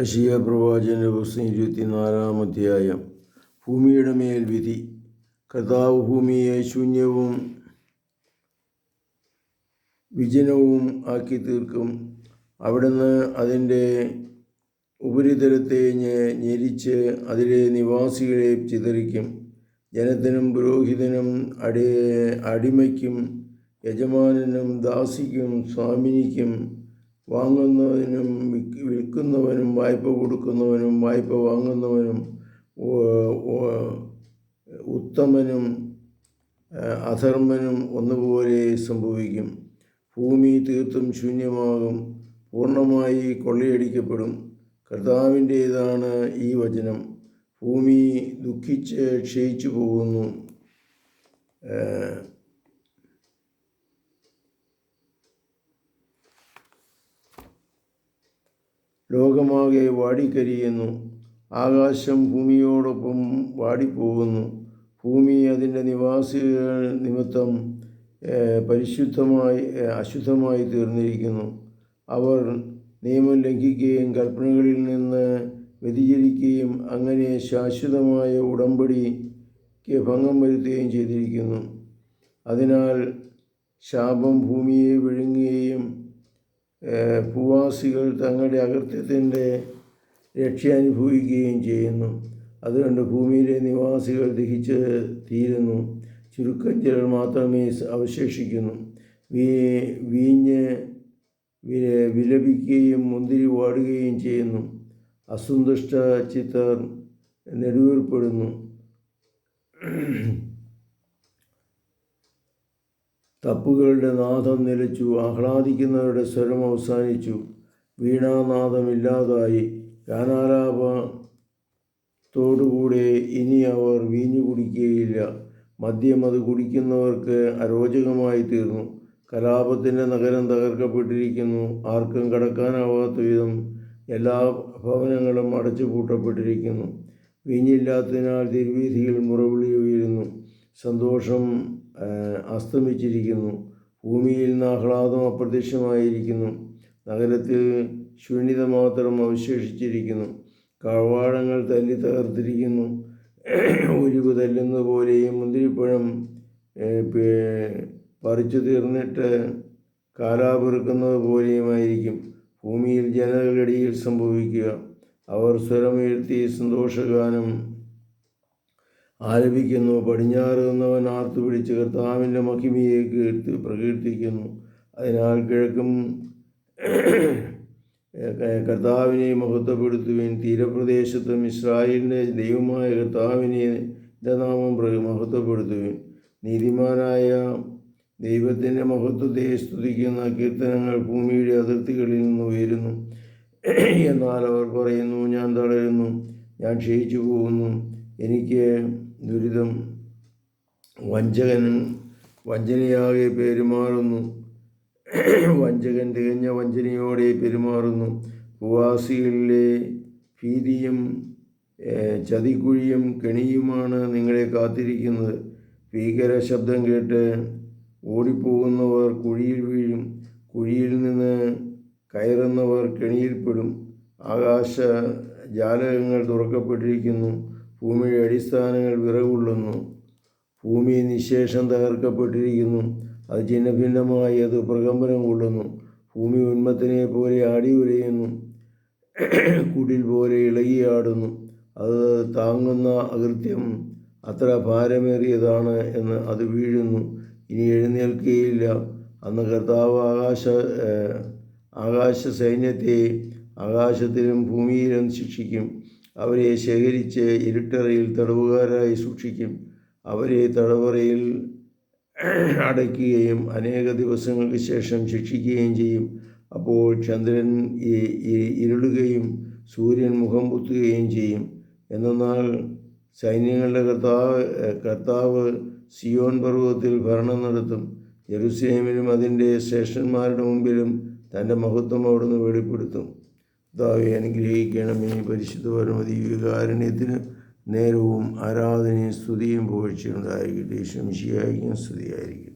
യഷിയ പ്രവാചന്റെ പുസ്തകം ഇരുപത്തിനാലാം അധ്യായം. ഭൂമിയുടെ മേൽ വിധി. കർത്താവ് ഭൂമിയെ ശൂന്യവും വിജനവും ആക്കി തീർക്കും. അവിടുന്ന് അതിന്റെ ഉപരിതലത്തെ ഞെരിച്ച് അതിലെ നിവാസികളെ ചിതറിക്കും. ജനത്തിനും പുരോഹിതനും അടി അടിമയ്ക്കും യജമാനനും ദാസിക്കും സ്വാമിനിക്കും വാങ്ങുന്നവനും വിൽക്കുന്നവനും വായ്പ കൊടുക്കുന്നവനും വായ്പ വാങ്ങുന്നവനും ഉത്തമനും അധർമ്മനും ഒന്നുപോലെ സംഭവിക്കും. ഭൂമി തീർത്തും ശൂന്യമാകും പൂർണമായി കൊള്ളയടിക്കപ്പെടും. കർത്താവിന്റേതാണ് ഈ വചനം. ഭൂമി ദുഃഖിച്ച് ക്ഷയിച്ചു പോകുന്നു. ലോകമാകെ വാടിക്കരിയുന്നു. ആകാശം ഭൂമിയോടൊപ്പം വാടിപ്പോകുന്നു. ഭൂമി അതിന്റെ നിവാസികൾ നിമിത്തം പരിശുദ്ധമായി അശുദ്ധമായി തീർന്നിരിക്കുന്നു. അവർ നിയമം ലംഘിക്കുകയും കൽപ്പനകളിൽ നിന്ന് വ്യതിചരിക്കുകയും അങ്ങനെ ശാശ്വതമായ ഉടമ്പടിക്ക് ഭംഗം വരുത്തുകയും ചെയ്തിരിക്കുന്നു. അതിനാൽ ശാപം ഭൂമിയെ വിഴുങ്ങുകയും ഭൂവാസികൾ തങ്ങളുടെ അകൃത്യത്തിന്റെ രക്ഷ അനുഭവിക്കുകയും ചെയ്യുന്നു. അതുകൊണ്ട് ഭൂമിയിലെ നിവാസികൾ ദഹിച്ച് തീരുന്നു. ചുരുക്കം ചിലർ മാത്രമേ അവശേഷിക്കുന്നു. വീ വീഞ്ഞ് വിലപിക്കുകയും മുന്തിരി വാടുകയും ചെയ്യുന്നു. അസന്തുഷ്ട ചിത്തർ നെടുവേർപ്പെടുന്നു. തപ്പുകളുടെ നാദം നിലച്ചു ആഹ്ലാദിക്കുന്നവരുടെ സ്വരം അവസാനിച്ചു. വീണാനാദമില്ലാതായി. ഗാനാലാപത്തോടുകൂടെ ഇനി അവർ വീഞ്ഞു കുടിക്കുകയില്ല. മദ്യം അത് കുടിക്കുന്നവർക്ക് അരോചകമായി തീർന്നു. കലാപത്തിന്റെ നഗരം തകർക്കപ്പെട്ടിരിക്കുന്നു. ആർക്കും കടക്കാനാവാത്ത വിധം എല്ലാ ഭവനങ്ങളും അടച്ചു പൂട്ടപ്പെട്ടിരിക്കുന്നു വീഞ്ഞില്ലാത്തതിനാൽ തിരുവീതിയിൽ മുറവിളി ഉയരുന്നു. സന്തോഷം അസ്തമിച്ചിരിക്കുന്നു. ഭൂമിയിൽ നിന്ന് ആഹ്ലാദം അപ്രത്യക്ഷമായിരിക്കുന്നു. നഗരത്തിൽ ശൂന്യത മാത്രം അവശേഷിച്ചിരിക്കുന്നു. കവാടങ്ങൾ തല്ലി തകർത്തിരിക്കുന്നു. ഉരുവ് തല്ലുന്ന പോലെയും മുന്തിരിപ്പഴം പറിച്ചു തീർന്നിട്ട് കാലാപെറുക്കുന്നത് പോലെയുമായിരിക്കും. ഭൂമിയിൽ ജനതകളിടയിൽ സംഭവിക്കുക. അവർ സ്വരമുയർത്തി സന്തോഷഗാനം ആലപിക്കുന്നു ആർത്തു പിടിച്ച് കർത്താവിന്റെ മഹിമയെ കീർത്തി പ്രകീർത്തിക്കുന്നു. അതിനാൽ കിഴക്കും കർത്താവിനെ മഹത്വപ്പെടുത്തുവിൻ. തീരപ്രദേശത്തും ഇസ്രായേലിന്റെ ദൈവമായ കർത്താവിനെ നാമം മഹത്വപ്പെടുത്തുവിൻ. നീതിമാനായ ദൈവത്തിന്റെ മഹത്വത്തെ സ്തുതിക്കുന്ന കീർത്തനങ്ങൾ ഭൂമിയുടെ അതിർത്തികളിൽ നിന്ന് ഉയരുന്നു. എന്നാൽ അവർ പറയുന്നു ഞാൻ തളരുന്നു ഞാൻ ക്ഷയിച്ചു പോകുന്നു എനിക്ക് ദുരിതം. വഞ്ചകൻ വഞ്ചനയാകെ പെരുമാറുന്നു. വഞ്ചകൻ തികഞ്ഞ വഞ്ചനയോടെ പെരുമാറുന്നു. ഭൂവാസികളിലെ ഭീതിയും ചതിക്കുഴിയും കെണിയുമാണ് നിങ്ങളെ കാത്തിരിക്കുന്നത്. ഭീകര ശബ്ദം കേട്ട് ഓടിപ്പോകുന്നവർ കുഴിയിൽ വീഴും. കുഴിയിൽ നിന്ന് കയറുന്നവർ കെണിയിൽപ്പെടും ആകാശ ജാലകങ്ങൾ തുറക്കപ്പെട്ടിരിക്കുന്നു. ഭൂമിയുടെ അടിസ്ഥാനങ്ങൾ വിറകൊള്ളുന്നു. ഭൂമി നിശേഷം തകർക്കപ്പെട്ടിരിക്കുന്നു. അത് ചിന്ന ഭിന്നമായി അത് പ്രകമ്പനം കൊള്ളുന്നു. ഭൂമി ഉന്മത്തിനെ പോലെ ആടി ഉരയുന്നു. കുടിൽ പോലെ ഇളകിയാടുന്നു അത് താങ്ങുന്ന അകൃത്യം അത്ര ഭാരമേറിയതാണ് എന്ന് അത് വീഴുന്നു. ഇനി എഴുന്നേൽക്കുകയില്ല അന്ന് കർത്താവ് ആകാശ ആകാശ സൈന്യത്തെ ആകാശത്തിലും ഭൂമിയിലും ശിക്ഷിക്കും. അവരെ ശേഖരിച്ച് ഇരുട്ടറയിൽ തടവുകാരായി സൂക്ഷിക്കും. അവരെ തടവറയിൽ അടയ്ക്കുകയും അനേക ദിവസങ്ങൾക്ക് ശേഷം ശിക്ഷിക്കുകയും ചെയ്യും. അപ്പോൾ ചന്ദ്രൻ ഇരുളുകയും സൂര്യൻ മുഖം കുത്തുകയും ചെയ്യും. എന്നാൽ സൈന്യങ്ങളുടെ കർത്താവ് കർത്താവ് സിയോൻ പർവതത്തിൽ ഭരണം നടത്തും. ജെറുസലേമിലും അതിന്റെ ശ്രേഷ്ഠന്മാരുടെ മുമ്പിലും തന്റെ മഹത്വം അവിടുന്ന് വെളിപ്പെടുത്തും. കർത്താവെ അനുഗ്രഹിക്കണമേ പരിശുദ്ധ പരമതി വികാരണ്യത്തിന് നേരവും ആരാധനയും സ്തുതിയും പോഴ്ചയുണ്ടായിരിക്കട്ടെ ശംശിയായിരിക്കും സ്തുതിയായിരിക്കും